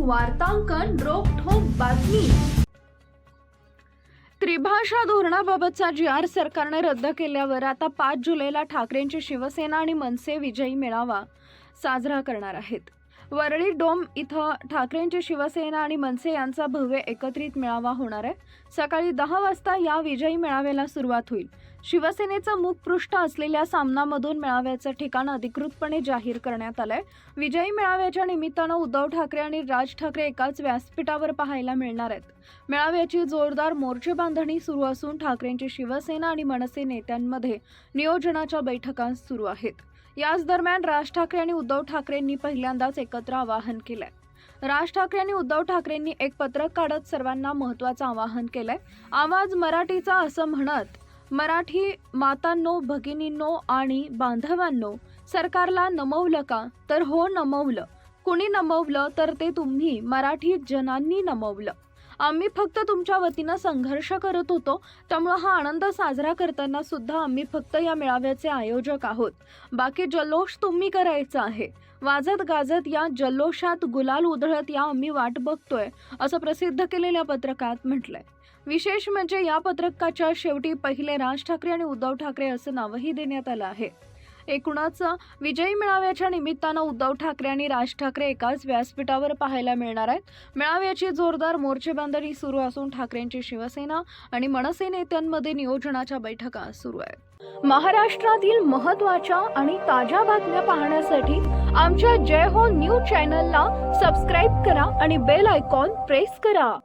वार्तांकन रोखोक बातमी. त्रिभाषा धोरणाबाबतचा जी आर सरकारने रद्द केल्यावर आता पाच जुलैला ठाकरेंची शिवसेना आणि मनसे विजयी मेळावा साजरा करणार आहेत. वरळी डोम इथं ठाकरेंची शिवसेना आणि मनसे यांचा भव्य एकत्रित मेळावा होणार आहे. सकाळी दहा वाजता या विजयी मेळाव्याला सुरुवात होईल. शिवसेनेचं मुखपृष्ठ असलेल्या सामनामधून मेळाव्याचं ठिकाण अधिकृतपणे जाहीर करण्यात आलंय. विजयी मेळाव्याच्या निमित्तानं उद्धव ठाकरे आणि राज ठाकरे एकाच व्यासपीठावर पाहायला मिळणार आहेत. मेळाव्याची जोरदार मोर्चे बांधणी सुरू असून ठाकरेंची शिवसेना आणि मनसे नेत्यांमध्ये नियोजनाच्या बैठका सुरू आहेत. याच दरम्यान राज ठाकरे आणि उद्धव ठाकरेंनी पहिल्यांदाच एकत्र आवाहन केलंय. राज ठाकरे आणि उद्धव ठाकरेंनी एक पत्रक काढत सर्वांना महत्वाचं आवाहन केलंय. आवाज मराठीचा असं म्हणत मराठी मातांनो भगिनींनो आणि बांधवांनो सरकारला नमवलं का? तर हो नमवलं. कुणी नमवलं तर ते तुम्ही मराठी जनांनी नमवलं. आम्ही फक्त तुमच्या वतीनं संघर्ष करत होतो. त्यामुळं हा आनंद साजरा करताना सुद्धा आम्ही फक्त या मेळाव्याचे आयोजक आहोत. बाकी जल्लोष तुम्ही करायचा आहे. वाजत गाजत या जल्लोषात गुलाल उधळत या आम्ही वाट बघतोय असं प्रसिद्ध केलेल्या पत्रकात म्हटलंय. विशेष म्हणजे या पत्रकाच्या शेवटी पहिले राज ठाकरे आणि उद्धव ठाकरे असं नावही देण्यात आलं आहे. एकूणच विजयी मेळाव्याच्या निमित्तानं उद्धव ठाकरे आणि राज ठाकरे एकाच व्यासपीठावर पाहायला मिळणार आहेत. मेळाव्याची जोरदार मोर्चेबांधणी सुरू असून ठाकरेंची शिवसेना आणि मनसे नेत्यांमध्ये नियोजनाच्या बैठका सुरू आहेत. महाराष्ट्रातील महत्त्वाच्या आणि ताज्या बातम्या पाहण्यासाठी आमच्या जय हो न्यूज चॅनलला सबस्क्राईब करा आणि बेल आयकॉन प्रेस करा.